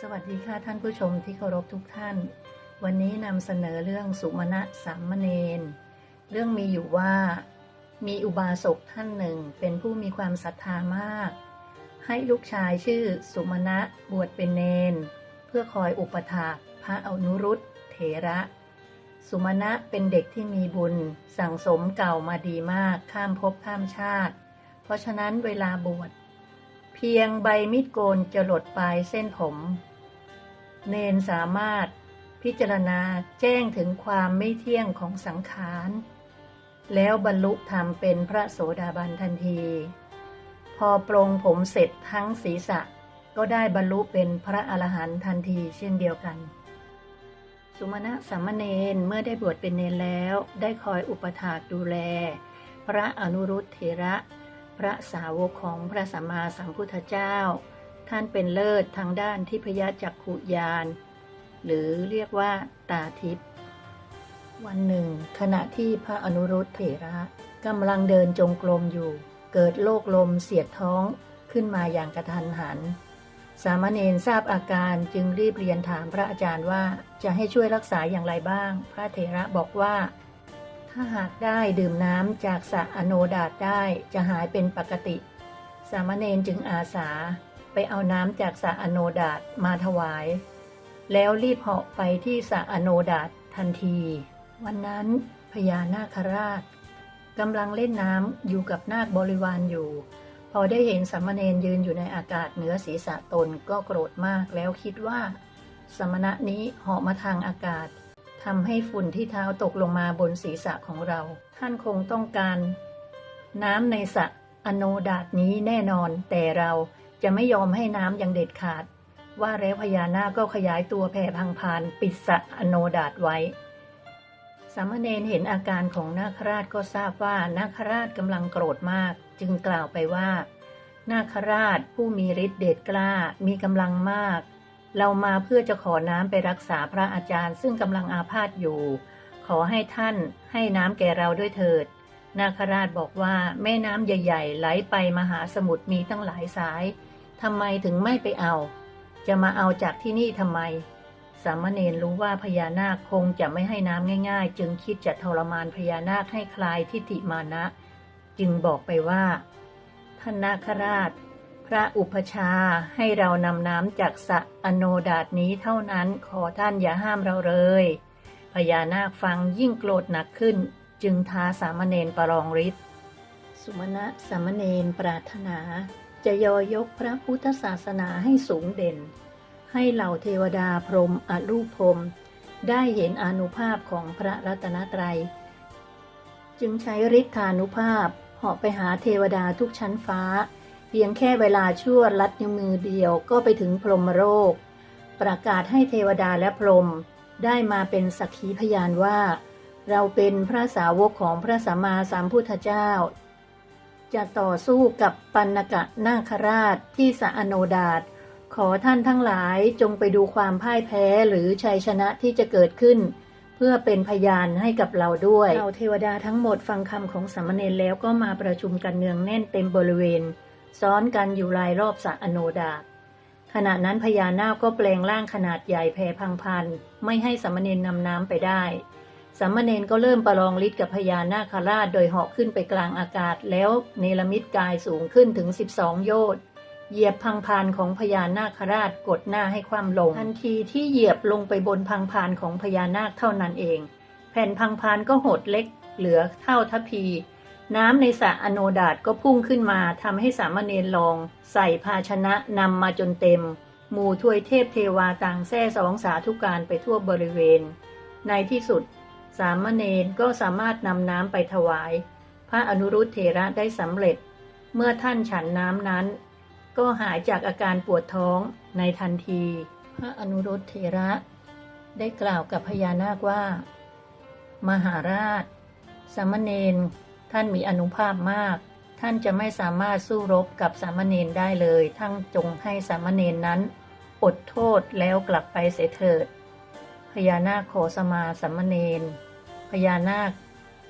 สวัสดีค่ะท่านผู้ชมที่เคารพทุกท่าน วันนี้นำเสนอเรื่องสุมาณะสามเณรเรื่องมีอยู่ว่า มีอุบาสกท่านหนึ่งเป็นผู้มีความศรัทธามาก ให้ลูกชายชื่อสุมาณะบวชเป็นเนน เพื่อคอยอุปถากพระอนุรุตเถระ สุมาณะเป็นเด็กที่มีบุญสั่งสมเก่ามาดีมากข้ามภพข้ามชาติ เพราะฉะนั้นเวลาบวช พียงใบมีดโกนจะหลดปลายเส้นผม เนนสามารถพิจารณาแจ้งถึงความไม่เที่ยงของสังขาร แล้วบรรลุธรรมเป็นพระโสดาบันทันที พอปรงผมเสร็จทั้งศีรษะก็ได้บรรลุเป็นพระอรหันต์ทันทีเช่นเดียวกัน สุมาณะสามเณรเมื่อได้บวชเป็นเนรแล้วได้คอยอุปถากดูแล พระอนุรุตเถระ พระสาวกของพระสัมมาสัมพุทธเจ้า ท่านเป็นเลิศทางด้านทิพยจักขุยาน หรือเรียกว่าตาทิพย์วันหนึ่ง ขณะที่พระอนุรุตเถระกำลังเดินจงกรมอยู่ เกิดโรคลมเสียดท้องขึ้นมาอย่างกระทันหัน สามเณรทราบอาการจึงรีบเรียนถามพระอาจารย์ว่าจะให้ช่วยรักษาอย่างไรบ้าง พระเถระบอกว่า ถ้าหากได้ดื่มน้ำจากสระอโนดาตได้จะหายเป็นปกติ สามเณรจึงอาสาไปเอาน้ำจากสระอโนดาตมาถวาย แล้วรีบเหาะไปที่สระอโนดาตทันที วันนั้นพญานาคราชกำลังเล่นน้ำอยู่กับนาคบริวารอยู่ พอได้เห็นสามเณรยืนอยู่ในอากาศเหนือศีรษะตนก็โกรธมากแล้วคิดว่า สมณะนี้เหาะมาทางอากาศ ทำให้ฝุ่นที่เท้าตกลงมาบนศีรษะของเรา ท่านคงต้องการ น้ำในสระอโนดาตนี้แน่นอน แต่เราจะไม่ยอมให้น้ำอย่างเด็ดขาด ว่าแล้วพญานาคก็ขยายตัวแผ่พังพาน ปิดสระอโนดาตไว้ สามเณรเห็นอาการของนาคราชก็ทราบว่านาคราชกำลังโกรธมาก จึงกล่าวไปว่า นาคราชผู้มีฤทธิ์เดชกล้ามีกำลังมาก เรามาเพื่อจะขอน้ำไปรักษาพระอาจารย์ ซึ่งกำลังอาพาธอยู่ ขอให้ท่านให้น้ำแก่เราด้วยเถิด นาคราชบอกว่าแม่น้ำใหญ่ ๆ ไหลไปมหาสมุทรมีตั้งหลายสายทำไมถึงไม่ไปเอา จะมาเอาจากที่นี่ทำไม สามเณรรู้ว่าพญานาคคงจะไม่ให้น้ำง่าย ๆ จึงคิดจะทรมานพญานาคให้คลายทิฏฐิมานะ จึงบอกไปว่า ท่านนาคราช พระอุปชาให้เรานำน้ำจากสระอโนดาตนี้เท่านั้นขอท่านอย่าห้ามเราเลย พญานาคฟังยิ่งโกรธหนักขึ้น จึงท้าสามเณรประลองฤทธิ์สุมาณะสามเณรปรารถนา จะยอยกพระพุทธศาสนาให้สูงเด่น ให้เหล่าเทวดาพรหมอรูปพรหมได้เห็นอนุภาพของพระรัตนตรัย จึงใช้ฤทธานุภาพเหาะไปหาเทวดาทุกชั้นฟ้า พียงแค่เวลาชั่วลัดนิ้วมือเดียวก็ไปถึงพรหมโลกประกาศให้เทวดาและพรหมได้มาเป็นสักขีพยานว่า เราเป็นพระสาวกของพระสัมมาสัมพุทธเจ้า จะต่อสู้กับปัณกะนาคราชที่สะอโนดาตขอท่านทั้งหลายจงไปดูความพ่ายแพ้หรือชัยชนะที่จะเกิดขึ้น เพื่อเป็นพยานให้กับเราด้วยเราเทวดาทั้งหมดฟังคำของสามเณรแล้วก็มาประชุมกันเนืองแน่นเต็มบริเวณ ซ้อนกันอยู่รายรอบสระอโนดาตขณะนั้นพญานาคก็แปลงร่างขนาดใหญ่แผ่พังพัน ไม่ให้สามเณรนำน้ำไปได้สามเณรก็เริ่มประลองฤทธิ์กับพญานาคราชโดยเหาะขึ้นไปกลางอากาศแล้วเนรมิตกายสูงขึ้นถึง 12 โยชน์เหยียบพังพานของพญานาคราชกดหน้าให้ความลง ทันทีที่เหยียบลงไปบนพังพานของพญานาคเท่านั้นเอง แผ่นพังพานก็หดเล็กเหลือเท่าทัพพี น้ำในสระอโนดาตก็พุ่งขึ้นมาทำให้สามเณรลองใส่ภาชนะนำมาจนเต็ม หมู่ทวยเทพเทวาต่างแท่สองสาธุการไปทั่วบริเวณ ในที่สุด สามเณรก็สามารถนำน้ำไปถวาย พระอนุรุตเถระได้สำเร็จ เมื่อท่านฉันน้ำนั้น ก็หายจากอาการปวดท้องในทันที พระอนุรุตเถระ ได้กล่าวกับพญานาคว่า มหาราช สามเณร ท่านมีอนุภาพมาก ท่านจะไม่สามารถสู้รบกับสามเณรได้เลย ทั้งจงให้สามเณรนั้น อดโทษแล้วกลับไปเสียเถิด พญานาคขอสมาสามเณร พญานาค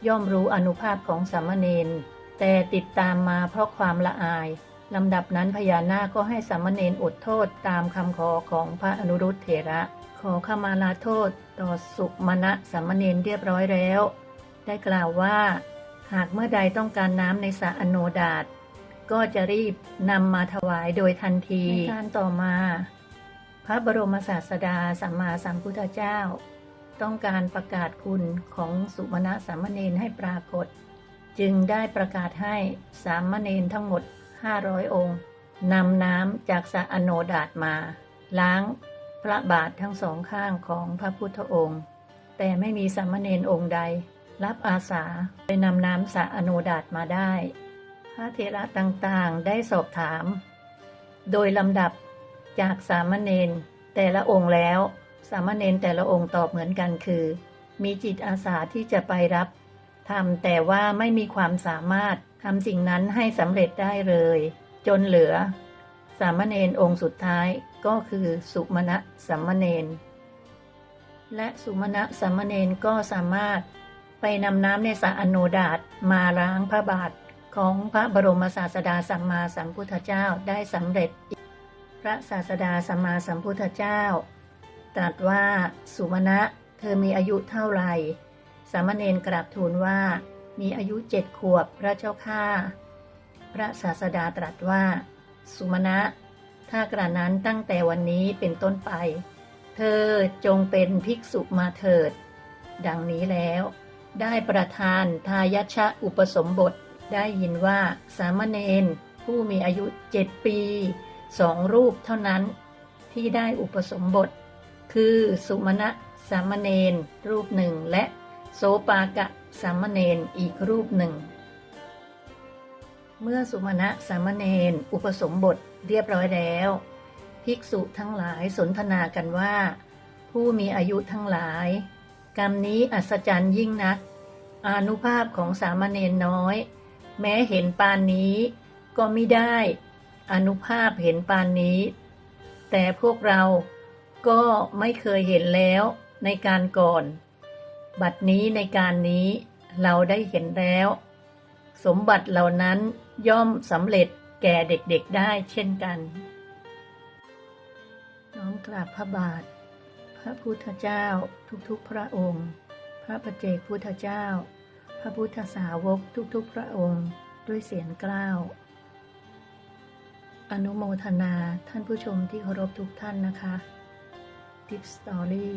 ย่อมรู้อนุภาพของสามเณร แต่ติดตามมาเพราะความละอายลำดับนั้นพญานาคก็ให้สามเณรอดโทษตามคำขอของพระอนุรุตเถระ ขอขมาลาโทษต่อสุมาณะสามเณรเรียบร้อยแล้ว ได้กล่าวว่า หากเมื่อใดต้องการน้ำในสระอโนดาตก็จะรีบนำมาถวายโดยทันทีในการต่อมา พระบรมศาสดาสัมมาสัมพุทธเจ้า ต้องการประกาศคุณของสุมาณะสามเณรให้ปรากฏ จึงได้ประกาศให้สามเณรทั้งหมด 500 องค์นำน้ำจากสระอโนดาตมา ล้างพระบาททั้งสองข้างของพระพุทธองค์ แต่ไม่มีสามเณรองค์ใด รับอาสาไปนำน้ำสะอโนดาตมาได้ พระเถระต่างๆได้สอบถาม โดยลำดับจากสามเณรแต่ละองค์แล้ว สามเณรแต่ละองค์ตอบเหมือนกันคือ มีจิตอาสาที่จะไปรับทำแต่ว่าไม่มีความสามารถทำสิ่งนั้นให้สำเร็จได้เลย จนเหลือ สามเณรองค์สุดท้ายก็คือสุมาณะสามเณรและสุมาณะสามเณรก็สามารถ ไปนำน้ำในสระอโนดาตมาล้างพระบาทของพระบรมศาสดาสัมมาสัมพุทธเจ้าได้สำเร็จ พระศาสดาสัมมาสัมพุทธเจ้า ตรัสว่าสุมาณะเธอมีอายุเท่าไหร่สามเณรกราบทูลว่า มีอายุเจ็ดขวบพระเจ้าข้าพระศาสดาตรัสว่า สุมาณะถ้ากระนั้นตั้งแต่วันนี้เป็นต้นไป เธอจงเป็นภิกษุมาเถิด ดังนี้แล้ว ได้ประทานทายชะอุปสมบท ได้ยินว่าสามเณรผู้มีอายุเจ็ดปีสองรูปเท่านั้น ที่ได้อุปสมบท คือสุมาณะสามเณรรูปหนึ่งและโสปากะสามเณรอีกรูปหนึ่ง เมื่อสุมาณะสามเณรอุปสมบทเรียบร้อยแล้ว ภิกษุทั้งหลายสนทนากันว่า ผู้มีอายุทั้งหลาย กรรมนี้อัศจรรย์ยิ่งนัก อานุภาพของสามเณรน้อย แม้เห็นปานนี้ก็ไม่ได้ อนุภาพเห็นปานนี้ แต่พวกเราก็ไม่เคยเห็นแล้วในการก่อน บัดนี้ในการนี้เราได้เห็นแล้ว สมบัติเหล่านั้นย่อมสำเร็จแก่เด็กๆได้เช่นกัน น้อมกราบพระบาท ระพุทธเจ้าทุกๆพระองค์ พระประเจกพุทธเจ้า พระพุทธสาวกทุกๆพระองค์ด้วยเสียงกล้าว อนุโมทนาท่านผู้ชมที่เคารพทุกท่านนะคะ Tip Story